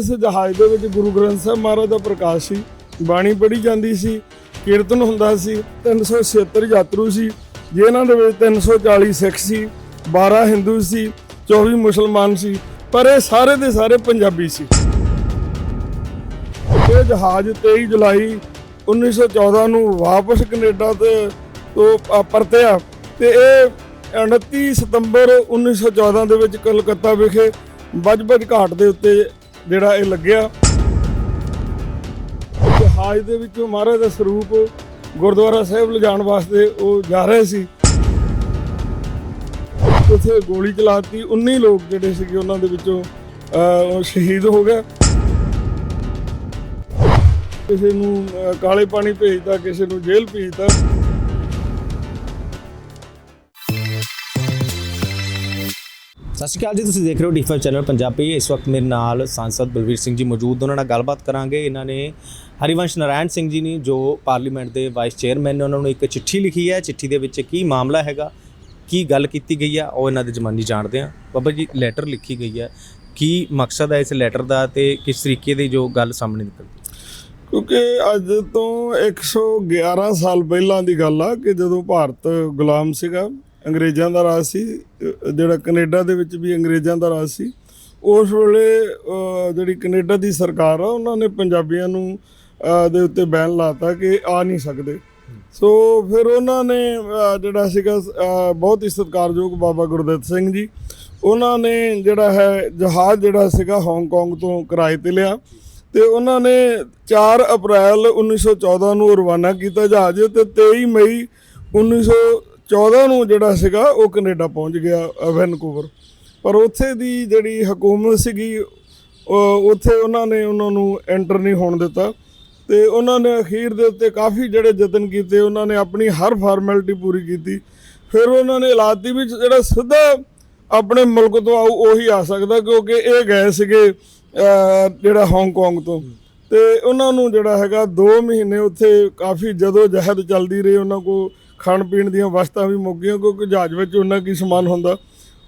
ਇਸ ਜਹਾਜ਼ ਦੇ ਵਿੱਚ ਗੁਰੂ ਗ੍ਰੰਥ ਸਾਹਿਬ ਮਹਾਰਾਜ ਦਾ ਪ੍ਰਕਾਸ਼ ਸੀ, ਬਾਣੀ ਪੜ੍ਹੀ ਜਾਂਦੀ ਸੀ, ਕੀਰਤਨ ਹੁੰਦਾ ਸੀ 376 ਯਾਤਰੂ ਸੀ, ਜਿਨ੍ਹਾਂ ਦੇ ਵਿੱਚ 340 ਸਿੱਖ ਸੀ 12 ਹਿੰਦੂ ਸੀ 24 ਮੁਸਲਮਾਨ ਸੀ, ਪਰ ਇਹ ਸਾਰੇ ਦੇ ਸਾਰੇ ਪੰਜਾਬੀ ਸੀ। ਇਹ ਜਹਾਜ਼ 23 ਜੁਲਾਈ 1914 ਨੂੰ ਵਾਪਸ ਕੈਨੇਡਾ ਤੇ ਤੋਂ ਪਰਤਿਆ ਤੇ ਇਹ 29 ਸਤੰਬਰ 1914 ਦੇ ਵਿੱਚ ਕਲਕੱਤਾ ਵਿਖੇ ਬਜਬਜ ਘਾਟ ਦੇ ਉੱਤੇ ਜਿਹੜਾ ਇਹ ਲੱਗਿਆ। ਜਹਾਜ਼ ਦੇ ਵਿੱਚੋਂ ਮਹਾਰਾਜ ਦਾ ਸਰੂਪ ਗੁਰਦੁਆਰਾ ਸਾਹਿਬ ਲਿਜਾਣ ਵਾਸਤੇ ਉਹ ਜਾ ਰਹੇ ਸੀ। ਉੱਥੇ ਗੋਲੀ ਚਲਾਤੀ। 19 ਲੋਕ ਜਿਹੜੇ ਸੀਗੇ ਉਹਨਾਂ ਦੇ ਵਿੱਚੋਂ ਉਹ ਸ਼ਹੀਦ ਹੋ ਗਏ। ਕਿਸੇ ਨੂੰ ਕਾਲੇ ਪਾਣੀ ਭੇਜਤਾ, ਕਿਸੇ ਨੂੰ ਜੇਲ੍ਹ ਭੇਜਤਾ। ਸਤਿ ਸ਼੍ਰੀ ਅਕਾਲ ਜੀ, ਤੁਸੀਂ ਦੇਖ ਰਹੇ ਹੋ ਡੀ5 ਚੈਨਲ ਪੰਜਾਬੀ। ਇਸ ਵਕਤ ਮੇਰੇ ਨਾਲ ਸਾਂਸਦ ਬਲਵੀਰ ਸਿੰਘ ਜੀ ਮੌਜੂਦ ਉਹਨਾਂ ਨਾਲ ਗੱਲਬਾਤ ਕਰਾਂਗੇ। ਇਹਨਾਂ ਨੇ ਹਰੀਵੰਸ਼ ਨਾਰਾਇਣ ਸਿੰਘ ਜੀ ਨੇ, ਜੋ ਪਾਰਲੀਮੈਂਟ ਦੇ ਵਾਈਸ ਚੇਅਰਮੈਨ ਨੇ, ਉਹਨਾਂ ਨੂੰ ਇੱਕ ਚਿੱਠੀ ਲਿਖੀ ਹੈ। ਚਿੱਠੀ ਦੇ ਵਿੱਚ ਕੀ ਮਾਮਲਾ ਹੈਗਾ, ਕੀ ਗੱਲ ਕੀਤੀ ਗਈ ਹੈ, ਉਹ ਇਹਨਾਂ ਦੇ ਜ਼ਮਾਨੀ ਜਾਣਦੇ ਆ ਬਾਬਾ ਜੀ ਲੈਟਰ ਲਿਖੀ ਗਈ ਹੈ। ਕੀ ਮਕਸਦ ਹੈ ਇਸ ਲੈਟਰ ਦਾ ਤੇ ਕਿਸ ਤਰੀਕੇ ਦੀ ਜੋ ਗੱਲ ਸਾਹਮਣੇ ਨਿਕਲਦੀ? ਕਿਉਂਕਿ ਅੱਜ ਤੋਂ 111 ਸਾਲ ਪਹਿਲਾਂ ਦੀ ਗੱਲ ਆ ਕਿ ਜਦੋਂ ਭਾਰਤ ਗੁਲਾਮ ਸੀਗਾ ਅੰਗਰੇਜ਼ਾਂ ਦਾ ਰਾਜ ਸੀ ਜਿਹੜਾ ਕੈਨੇਡਾ ਦੇ ਵਿੱਚ ਵੀ ਅੰਗਰੇਜ਼ਾਂ ਦਾ ਰਾਜ ਸੀ। ਉਸ ਵੇਲੇ ਜਿਹੜੀ ਕੈਨੇਡਾ ਦੀ ਸਰਕਾਰ ਆ, ਉਹਨਾਂ ਨੇ ਪੰਜਾਬੀਆਂ ਨੂੰ ਦੇ ਉੱਤੇ ਬੈਨ ਲਾਤਾ ਕਿ ਆ ਨਹੀਂ ਸਕਦੇ। ਸੋ ਫਿਰ ਉਹਨਾਂ ਨੇ ਜਿਹੜਾ ਸੀਗਾ ਬਹੁਤ ਹੀ ਸਤਿਕਾਰਯੋਗ ਬਾਬਾ ਗੁਰਦਿੱਤ ਸਿੰਘ ਜੀ, ਉਹਨਾਂ ਨੇ ਜਿਹੜਾ ਹੈ ਜਹਾਜ਼ ਜਿਹੜਾ ਸੀਗਾ ਹਾਂਗਕਾਂਗ ਤੋਂ ਕਿਰਾਏ ਤੇ ਲਿਆ ਤੇ ਉਹਨਾਂ ਨੇ 4 ਅਪ੍ਰੈਲ 1914 ਨੂੰ ਰਵਾਨਾ ਕੀਤਾ ਜਹਾਜ਼ ਤੇ 23 ਮਈ 1914 ਨੂੰ ਜਿਹੜਾ ਸੀਗਾ, ਉਹ ਕੈਨੇਡਾ ਪਹੁੰਚ ਗਿਆ ਵੈਨਕੂਵਰ। ਪਰ ਉੱਥੇ ਦੀ ਜਿਹੜੀ ਹਕੂਮਤ ਸੀਗੀ ਉੱਥੇ ਉਹਨਾਂ ਨੇ ਉਹਨਾਂ ਨੂੰ ਐਂਟਰ ਨਹੀਂ ਹੋਣ ਦਿੱਤਾ। ਤੇ ਉਹਨਾਂ ਨੇ ਅਖੀਰ ਦੇ ਉੱਤੇ ਕਾਫੀ ਜਿਹੜੇ ਯਤਨ ਕੀਤੇ, ਉਹਨਾਂ ਨੇ ਆਪਣੀ ਹਰ ਫਾਰਮੈਲਿਟੀ ਪੂਰੀ ਕੀਤੀ। ਫਿਰ ਉਹਨਾਂ ਨੇ ਇਲਾਤੀ ਵਿੱਚ ਜਿਹੜਾ ਸਿੱਧਾ ਆਪਣੇ ਮੁਲਕ ਤੋਂ ਆਊ, ਉਹੀ ਆ ਸਕਦਾ, ਕਿਉਂਕਿ ਇਹ ਗਏ ਸੀਗੇ ਜਿਹੜਾ ਹਾਂਗਕਾਂਗ ਤੋਂ। ਤੇ ਉਹਨਾਂ ਨੂੰ ਜਿਹੜਾ ਹੈਗਾ 2 ਮਹੀਨੇ ਉੱਥੇ ਕਾਫੀ ਜਦੋਂ ਜਹਿਦ ਚੱਲਦੀ ਰਹੀ, ਉਹਨਾਂ ਕੋ ਖਾਣ ਪੀਣ ਦੀਆਂ ਵਸਤਾਂ ਵੀ ਮੁੱਕ ਗਈਆਂ ਕਿਉਂਕਿ ਜਹਾਜ਼ ਵਿੱਚ ਉਹਨਾਂ ਕੀ ਸਮਾਨ ਹੁੰਦਾ।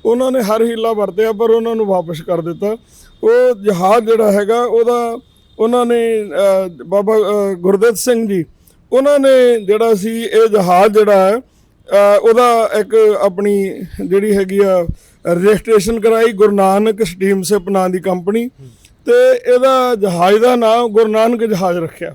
ਉਹਨਾਂ ਨੇ ਹਰ ਹੀਲਾ ਵਰਤਿਆ ਪਰ ਉਹਨਾਂ ਨੂੰ ਵਾਪਸ ਕਰ ਦਿੱਤਾ। ਉਹ ਜਹਾਜ਼ ਜਿਹੜਾ ਹੈਗਾ ਉਹਦਾ ਉਹਨਾਂ ਨੇ ਬਾਬਾ ਅਹ, ਗੁਰਦਿੱਤ ਸਿੰਘ ਜੀ ਉਹਨਾਂ ਨੇ ਜਿਹੜਾ ਸੀ ਇਹ ਜਹਾਜ਼ ਜਿਹੜਾ ਹੈ ਉਹਦਾ ਇੱਕ ਆਪਣੀ ਜਿਹੜੀ ਹੈਗੀ ਆ ਰਜਿਸਟ੍ਰੇਸ਼ਨ ਕਰਾਈ ਗੁਰੂ ਨਾਨਕ ਸਟੀਮ ਸਿਪ ਨਾਂ ਦੀ ਕੰਪਨੀ ਤੇ ਇਹਦਾ ਜਹਾਜ਼ ਦਾ ਨਾਮ ਗੁਰੂ ਨਾਨਕ ਜਹਾਜ਼ ਰੱਖਿਆ।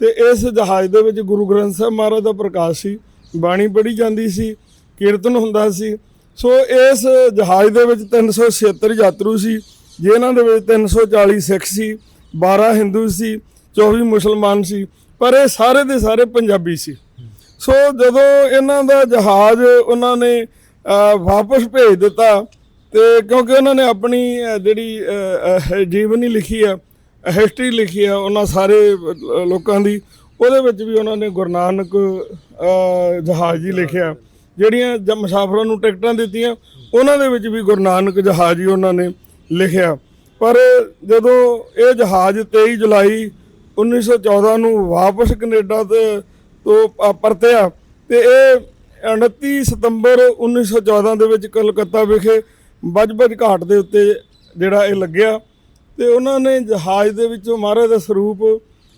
ਤੇ ਇਸ ਜਹਾਜ਼ ਦੇ ਵਿੱਚ ਗੁਰੂ ਗ੍ਰੰਥ ਸਾਹਿਬ ਮਹਾਰਾਜ ਦਾ ਪ੍ਰਕਾਸ਼ ਸੀ। ਬਾਣੀ ਪੜ੍ਹੀ ਜਾਂਦੀ ਸੀ, ਕੀਰਤਨ ਹੁੰਦਾ ਸੀ। ਸੋ ਇਸ ਜਹਾਜ਼ ਦੇ ਵਿੱਚ 376 ਯਾਤਰੂ ਸੀ, ਜਿਨ੍ਹਾਂ ਦੇ ਵਿੱਚ 340 ਸਿੱਖ ਸੀ 12 ਹਿੰਦੂ ਸੀ 24 ਮੁਸਲਮਾਨ ਸੀ, ਪਰ ਇਹ ਸਾਰੇ ਦੇ ਸਾਰੇ ਪੰਜਾਬੀ ਸੀ। ਸੋ ਜਦੋਂ ਇਹਨਾਂ ਦਾ ਜਹਾਜ਼ ਉਹਨਾਂ ਨੇ ਵਾਪਸ ਭੇਜ ਦਿੱਤਾ, ਤੇ ਕਿਉਂਕਿ ਉਹਨਾਂ ਨੇ ਆਪਣੀ ਜਿਹੜੀ ਜੀਵਨੀ ਲਿਖੀ ਆ ਹਿਸਟਰੀ ਲਿਖੀ ਆ, ਉਹਨਾਂ ਸਾਰੇ ਲੋਕਾਂ ਦੀ ਉਹਦੇ ਵਿੱਚ ਵੀ ਉਹਨਾਂ ਨੇ ਗੁਰੂ ਨਾਨਕ ਜਹਾਜ਼ ਜੀ ਲਿਖਿਆ। ਜਿਹੜੀਆਂ ਜ ਮੁਸਾਫਰਾਂ ਨੂੰ ਟਿਕਟਾਂ ਦਿੱਤੀਆਂ, ਉਹਨਾਂ ਦੇ ਵਿੱਚ ਵੀ ਗੁਰੂ ਨਾਨਕ ਜਹਾਜ਼ ਜੀ ਉਹਨਾਂ ਨੇ ਲਿਖਿਆ। ਪਰ ਜਦੋਂ ਇਹ ਜਹਾਜ਼ 23 ਜੁਲਾਈ 1914 ਨੂੰ ਵਾਪਸ ਕੈਨੇਡਾ ਤੇ, ਤੋਂ ਪਰਤਿਆ, ਤੇ ਇਹ 29 ਸਤੰਬਰ 1914 ਦੇ ਵਿੱਚ ਕਲਕੱਤਾ ਵਿਖੇ ਬਜਬਜ ਘਾਟ ਦੇ ਉੱਤੇ ਜਿਹੜਾ ਇਹ ਲੱਗਿਆ। ਤੇ ਉਹਨਾਂ ਨੇ ਜਹਾਜ਼ ਦੇ ਵਿੱਚੋਂ ਮਹਾਰਾਜ ਦਾ ਸਰੂਪ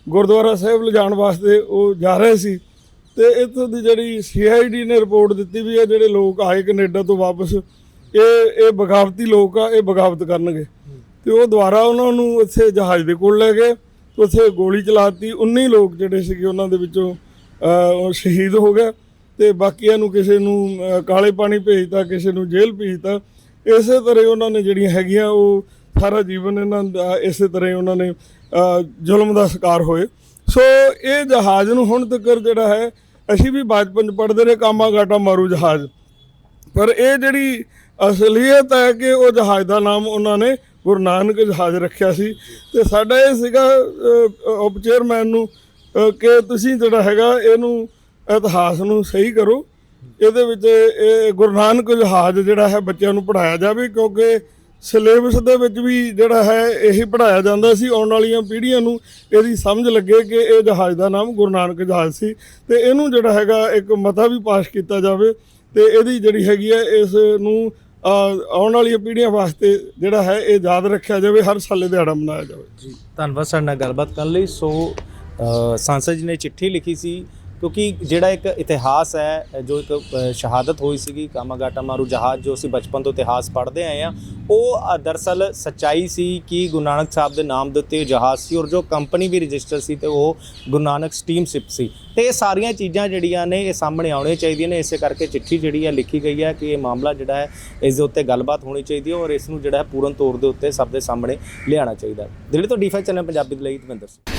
ਗੁਰਦੁਆਰਾ ਸਾਹਿਬ ਲਿਜਾਣ ਵਾਸਤੇ ਉਹ ਜਾ ਰਹੇ ਸੀ ਤੇ ਇੱਥੋਂ ਦੀ ਜਿਹੜੀ ਸੀਆਈਡੀ ਨੇ ਰਿਪੋਰਟ ਦਿੱਤੀ ਵੀ ਇਹ ਜਿਹੜੇ ਲੋਕ ਆਏ ਕੈਨੇਡਾ ਤੋਂ ਵਾਪਸ, ਇਹ ਇਹ ਬਗਾਵਤੀ ਲੋਕ ਆ, ਇਹ ਬਗਾਵਤ ਕਰਨਗੇ। ਤੇ ਉਹ ਦੁਬਾਰਾ ਉਹਨਾਂ ਨੂੰ ਇੱਥੇ ਜਹਾਜ਼ ਦੇ ਕੋਲ ਲੈ ਗਏ, ਉੱਥੇ ਗੋਲੀ ਚਲਾਤੀ 19 ਲੋਕ ਜਿਹੜੇ ਸੀਗੇ ਉਹਨਾਂ ਦੇ ਵਿੱਚੋਂ ਸ਼ਹੀਦ ਹੋ ਗਏ ਤੇ ਬਾਕੀਆਂ ਨੂੰ ਕਿਸੇ ਨੂੰ ਕਾਲੇ ਪਾਣੀ ਭੇਜਤਾ, ਕਿਸੇ ਨੂੰ ਜੇਲ੍ਹ ਭੇਜਤਾ। ਇਸੇ ਤਰ੍ਹਾਂ ਉਹਨਾਂ ਨੇ ਜਿਹੜੀਆਂ ਹੈਗੀਆਂ, ਉਹ ਸਾਰਾ ਜੀਵਨ ਇਹਨਾਂ ਦਾ ਇਸੇ ਤਰ੍ਹਾਂ ਉਹਨਾਂ ਨੇ ਜ਼ੁਲਮ ਦਾ ਸ਼ਿਕਾਰ ਹੋਏ। ਸੋ ਇਹ ਜਹਾਜ਼ ਨੂੰ ਹੁਣ ਤੱਕ ਜਿਹੜਾ ਹੈ, ਅਸੀਂ ਵੀ ਬਚਪਨ 'ਚ ਪੜ੍ਹਦੇ ਰਹੇ ਕਾਮਾ ਗਾਟਾ ਮਾਰੂ ਜਹਾਜ਼। ਪਰ ਇਹ ਜਿਹੜੀ ਅਸਲੀਅਤ ਹੈ ਕਿ ਉਹ ਜਹਾਜ਼ ਦਾ ਨਾਮ ਉਹਨਾਂ ਨੇ ਗੁਰੂ ਨਾਨਕ ਜਹਾਜ਼ ਰੱਖਿਆ ਸੀ। ਤੇ ਸਾਡਾ ਇਹ ਸੀਗਾ ਉਪ ਚੇਅਰਮੈਨ ਨੂੰ ਕਿ ਤੁਸੀਂ ਜਿਹੜਾ ਹੈਗਾ, ਇਹਨੂੰ ਇਤਿਹਾਸ ਨੂੰ ਸਹੀ ਕਰੋ। ਇਹਦੇ ਵਿੱਚ ਇਹ ਗੁਰੂ ਨਾਨਕ ਜਹਾਜ਼ ਜਿਹੜਾ ਹੈ, ਬੱਚਿਆਂ ਨੂੰ ਪੜਾਇਆ ਜਾਵੇ, ਕਿਉਂਕਿ ਸਿਲੇਬਸ ਦੇ ਵਿੱਚ ਵੀ ਜਿਹੜਾ ਹੈ ਇਹੀ ਪੜਾਇਆ ਜਾਂਦਾ ਸੀ, ਆਉਣ ਵਾਲੀਆਂ ਪੀੜ੍ਹੀਆਂ ਨੂੰ ਇਹਦੀ ਸਮਝ ਲੱਗੇ ਕਿ ਇਹ ਜਹਾਜ਼ ਦਾ ਨਾਮ ਗੁਰੂ ਨਾਨਕ ਜਹਾਜ਼ ਸੀ ਤੇ ਇਹਨੂੰ ਜਿਹੜਾ ਹੈਗਾ ਇੱਕ ਮਤਾ ਵੀ ਪਾਸ ਕੀਤਾ ਜਾਵੇ ਤੇ ਇਹਦੀ ਜਿਹੜੀ ਹੈਗੀ ਹੈ, ਇਸ ਨੂੰ ਆਉਣ ਵਾਲੀਆਂ ਪੀੜ੍ਹੀਆਂ ਵਾਸਤੇ ਜਿਹੜਾ ਹੈ ਇਹ ਯਾਦ ਰੱਖਿਆ ਜਾਵੇ, ਹਰ ਸਾਲੇ ਦਿਹਾੜਾ ਮਨਾਇਆ ਜਾਵੇ। ਜੀ, ਧੰਨਵਾਦ, ਸਾਡੇ ਨਾਲ ਗੱਲਬਾਤ ਕਰਨ ਲਈ। ਸੋ ਸੰਸਦ ਜੀ ਨੇ ਚਿੱਠੀ ਲਿਖੀ ਸੀ ਕਿਉਂਕਿ ਜਿਹੜਾ ਇੱਕ ਇਤਿਹਾਸ ਹੈ ਜੋ ਇੱਕ ਸ਼ਹਾਦਤ ਹੋਈ ਸੀਗੀ ਕਾਮਾਗਾਟਾ ਮਾਰੂ ਜਹਾਜ਼ ਜੋ ਅਸੀਂ ਬਚਪਨ ਤੋਂ ਇਤਿਹਾਸ ਪੜ੍ਹਦੇ ਆਏ ਆ ਉਹ ਅ, ਦਰਅਸਲ ਸੱਚਾਈ ਸੀ ਕਿ ਗੁਰੂ ਨਾਨਕ ਸਾਹਿਬ ਦੇ ਨਾਮ ਦੇ ਉੱਤੇ ਇਹ ਜਹਾਜ਼ ਸੀ ਔਰ ਜੋ ਕੰਪਨੀ ਵੀ ਰਜਿਸਟਰ ਸੀ ਤੇ ਉਹ ਗੁਰੂ ਨਾਨਕ ਸਟੀਮਸ਼ਿਪ ਸੀ। ਤੇ ਇਹ ਸਾਰੀਆਂ ਚੀਜ਼ਾਂ ਜਿਹੜੀਆਂ ਨੇ ਇਹ ਸਾਹਮਣੇ ਆਉਣੀਆਂ ਚਾਹੀਦੀਆਂ ਨੇ ਇਸੇ ਕਰਕੇ ਚਿੱਠੀ ਜਿਹੜੀ ਹੈ ਲਿਖੀ ਗਈ ਹੈ ਕਿ ਇਹ ਮਾਮਲਾ ਜਿਹੜਾ ਹੈ ਇਸ ਦੇ ਉੱਤੇ ਗੱਲਬਾਤ ਹੋਣੀ ਚਾਹੀਦੀ ਹੈ ਔਰ ਇਸ ਨੂੰ ਜਿਹੜਾ ਹੈ ਪੂਰਨ ਤੌਰ ਦੇ ਉੱਤੇ ਸਭ ਦੇ ਸਾਹਮਣੇ ਲਿਆਉਣਾ ਚਾਹੀਦਾ ਦਿੱਲੀ ਤੋਂ ਡੀਫਾਈ ਚੈਨਲ ਪੰਜਾਬੀ ਦੇ ਲਈ ਦਵਿੰਦਰ ਸਿੰਘ।